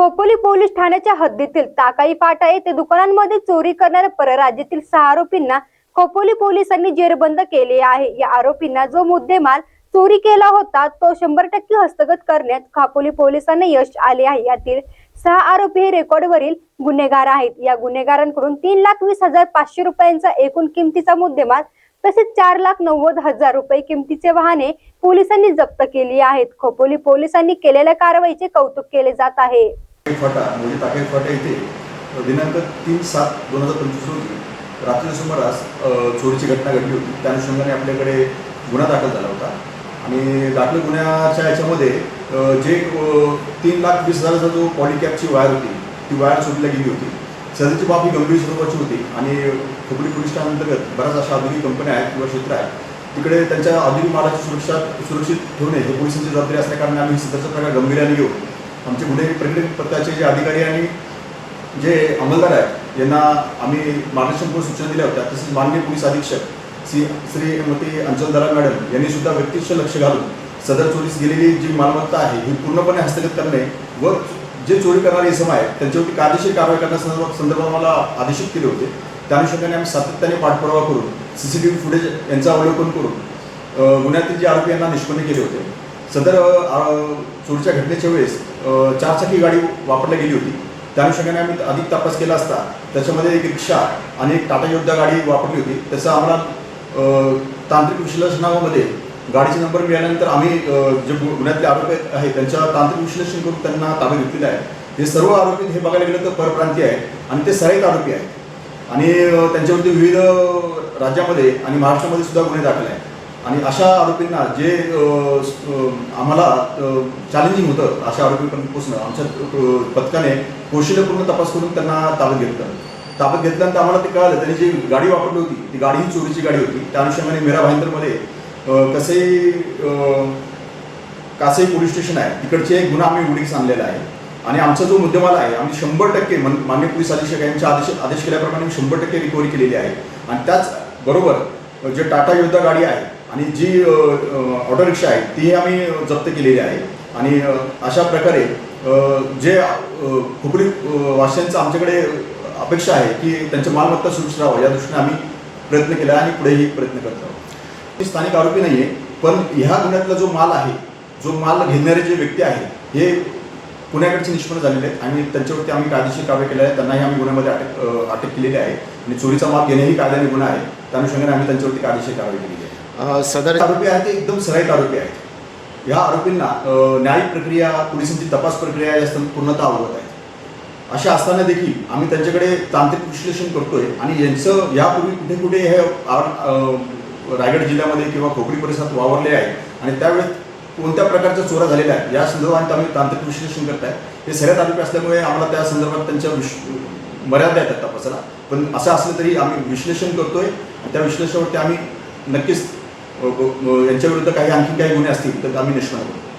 Khopoli police ठाण्याच्या हद्दीतील Takai फाटा येथे दुकानांमध्ये चोरी करणाऱ्या परराज्यातील सहा आरोपींना खोपोली पोलिसांनी जेरबंद केले आहे. या आरोपींना जो मुद्देमाल चोरी केला होता तो शंभर टक्के हस्तगत करण्यात खोपोली पोलिसांना यश आले आहे. यातील सहा आरोपी हे रेकॉर्डवरील गुन्हेगार आहेत. या गुन्हेगारांकडून तीन लाख वीस हजार पाचशे रुपयांचा एकूण किमतीचा मुद्देमाल तसेच चार लाख नव्वद हजार रुपये किमतीचे वाहने पोलिसांनी जप्त केली आहेत. खोपोली पोलिसांनी केलेल्या कारवाईचे कौतुक केले जात आहे. फाटा म्हणजे टाकेल फाटा येथे दिनांक तीन सात दोन हजार पंचवीस रोजी रात्रीच्या सुमारास चोरीची घटना घडली होती. त्या अनुषंगाने आपल्याकडे गुन्हा दाखल झाला होता. आणि दाखल गुन्ह्याच्या याच्यामध्ये जे तीन लाख वीस हजाराचा जो पॉलिकॅपची वायर होती ती वायर चोरीला गेली होती. सदरची बाब ही गंभीर स्वरूपाची होती. आणि खोपडी पोलीस ठाण्याअंतर्गत बऱ्याच अशा आधुनिक कंपन्या आहेत किंवा क्षेत्र आहेत. तिकडे त्यांच्या आधुनिक मालाची सुरक्षा सुरक्षित ठेवणे हे पोलिसांची जबाबदारी असल्याकारणाने आम्ही सदरचा प्रकार गंभीर्याने घेऊ. आमचे गुन्हे प्रेरित पथकाचे जे अधिकारी आणि जे अंमलदार आहेत यांना आम्ही मार्गदर्शनपूर्व सूचना दिल्या होत्या. तसेच माननीय पोलीस अधीक्षक श्री श्रीमती अंचलदारा मॅडम यांनी सुद्धा व्यक्तिश लक्ष घालून सदर चोरीस गेलेली जी मालमत्ता आहे ही पूर्णपणे हस्तगत करणे व जे चोरी करणारे इसम आहेत त्यांच्यावरती कायदेशीर कारवाई करण्यासंदर्भात संदर्भात मला आदेशित केले होते. त्या अनुषंगाने आम्ही सातत्याने पाठपुरावा करून C C T V footage यांचा अवलोकन करून गुन्ह्यातील जे आरोपी यांना निष्पन्न केले होते. सदर चोरीच्या घटनेच्या वेळेस चारचाकी गाडी वापरली गेली होती. त्या अनुषंगाने आम्ही अधिक तपास केला असता त्याच्यामध्ये एक रिक्षा आणि एक टाटा योद्धा गाडी वापरली होती. त्याचा आम्हाला तांत्रिक विश्लेषणामध्ये गाडीचे नंबर मिळाल्यानंतर आम्ही जे गु- गुन्ह्यातले आरोपी आहेत त्यांच्या तांत्रिक विश्लेषण करून त्यांना ताब्यात घेतलेलं आहे. हे सर्व आरोपी हे बघायला गेलं तर परप्रांतीय आहेत आणि ते सराईत आरोपी आहेत. आणि त्यांच्यावरती विविध राज्यामध्ये आणि महाराष्ट्रामध्ये सुद्धा गुन्हे दाखल आहेत. आणि अशा आरोपींना जे आम्हाला चॅलेंजिंग होतं अशा आरोपीपर्यंत पोचणं आमच्या पथकाने कौशल्यपूर्ण तपास करून त्यांना ताब्यात घेतलं. ताब्यात घेतल्यानंतर आम्हाला ते कळालं त्यांनी जी गाडी वापरली होती ती गाडी ही चोरीची गाडी होती. त्या अनुषंगाने मेरा भाईंदरमध्ये कसे कासई पोलीस स्टेशन आहे तिकडचे एक गुन्हा आम्ही उडीस आणलेला आहे. आणि आमचा जो मुद्देमाल आहे आम्ही शंभर टक्के मन- मान्य पोलीस अधीक्षक यांच्या आदेश आदेश केल्याप्रमाणे आम्ही शंभर टक्के रिकव्हरी केलेली आहे. आणि त्याचबरोबर जे टाटा योद्धा गाडी आहे आणि जी ऑटोरिक्षा ऑटो रिक्षा आहे तीही आम्ही जप्त केलेली आहे. आणि अशा प्रकारे जे अ, खुपरी आमच्याकडे अपेक्षा आहे की त्यांच्या मालमत्ता सुरक्षित राहावं या दृष्टीने आम्ही प्रयत्न केला आहे आणि पुढेही प्रयत्न करत आहोत हे स्थानिक आरोपी नाही आहे पण ह्या गुन्ह्यातला जो माल आहे जो माल घेणारे जे व्यक्ती आहे हे पुण्याकडचे निष्पन्न झालेले आहेत आणि त्यांच्यावरती आम्ही कायदेशीर कारवाई केल्या आहे त्यांनाही आम्ही गुन्ह्यामध्ये अटक अटक केलेली आहे. आणि चोरीचा माल घेणेही कायद्याने गुन्हा आहे त्या अनुषंगाने आम्ही त्यांच्यावरती कायदेशीर कारवाई केलेली आहे. सदर आरोपी आहेत ते एकदम सराईत आरोपी आहेत. ह्या आरोपींना न्यायिक प्रक्रिया पोलिसांची तपास प्रक्रिया या पूर्णतः अवगत आहे अशा असताना देखील आम्ही त्यांच्याकडे तांत्रिक विश्लेषण करतोय आणि यांचं यापूर्वी कुठे कुठे हे आर- रायगड जिल्ह्यामध्ये किंवा खोपडी परिसरात वावरले आहे आणि त्यावेळेस कोणत्या प्रकारच्या चोरा झालेल्या आहेत या संदर्भात आम्ही तांत्रिक विश्लेषण करत आहे हे सगळ्या आरोपी असल्यामुळे आम्हाला त्या संदर्भात त्यांच्या विश मर्यादा येतात तपासाला. पण असं असलं तरी आम्ही विश्लेषण करतोय आणि त्या विश्लेषणावरती आम्ही नक्कीच यांच्याविरुद्ध काही आणखी काही गुन्हे असतील तर आम्ही निष्पन्न करू